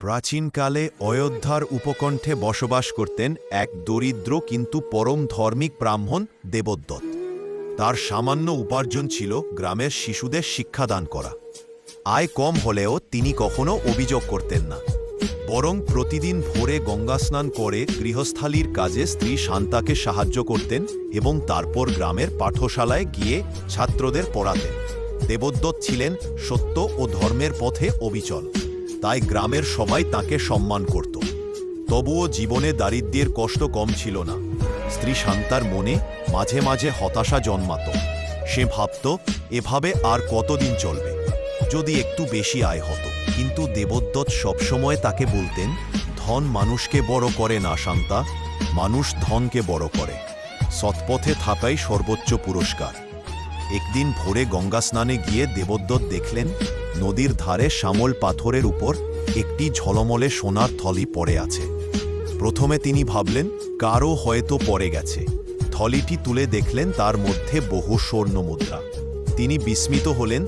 প্রাচীনকালে অযোধ্যার উপকণ্ঠে বসবাস করতেন এক দরিদ্র কিন্তু পরম ধর্মিক ব্রাহ্মণ দেবোদ্দত তার সামান্য উপার্জন ছিল গ্রামের শিশুদের শিক্ষাদান করা। আয় কম হলেও তিনি কখনো অভিযোগ করতেন না। বরং প্রতিদিন ভোরে গঙ্গা স্নান করে গৃহস্থালীর কাজে স্ত্রী শান্তাকে সাহায্য করতেন এবং তারপর গ্রামের পাঠশালায় গিয়ে ছাত্রদের পড়াতেন। দেবোদ্দত ছিলেন সত্য ও ধর্মের পথে অবিচল। তাই গ্রামের সবাই তাকে সম্মান করত। তবুও জীবনে দারিদ্র্যের কষ্ট কম ছিল না। স্ত্রী শান্তার মনে মাঝে মাঝে হতাশা জন্মাত। সে ভাবত, এভাবে আর কতদিন চলবে? যদি একটু বেশি আয় হতো। কিন্তু দেবোদ্দত সবসময় তাকে বলতেন, ধন মানুষকে বড় করে না, শান্তা। মানুষ ধনকে বড় করে। সৎপথে থাকাই সর্বোচ্চ পুরস্কার। একদিন ভোরে গঙ্গা স্নানে গিয়ে দেবোদ্দত দেখলেন নদীর ধারে শ্যামল পাথরের উপর একটি ঝলমলে সোনার থলি পড়ে আছে। প্রথমে তিনি ভাবলেন, কারও হয়তো পড়ে গেছে। থলিটি তুলে দেখলেন তার মধ্যে বহু স্বর্ণ মুদ্রা তিনি বিস্মিত হলেন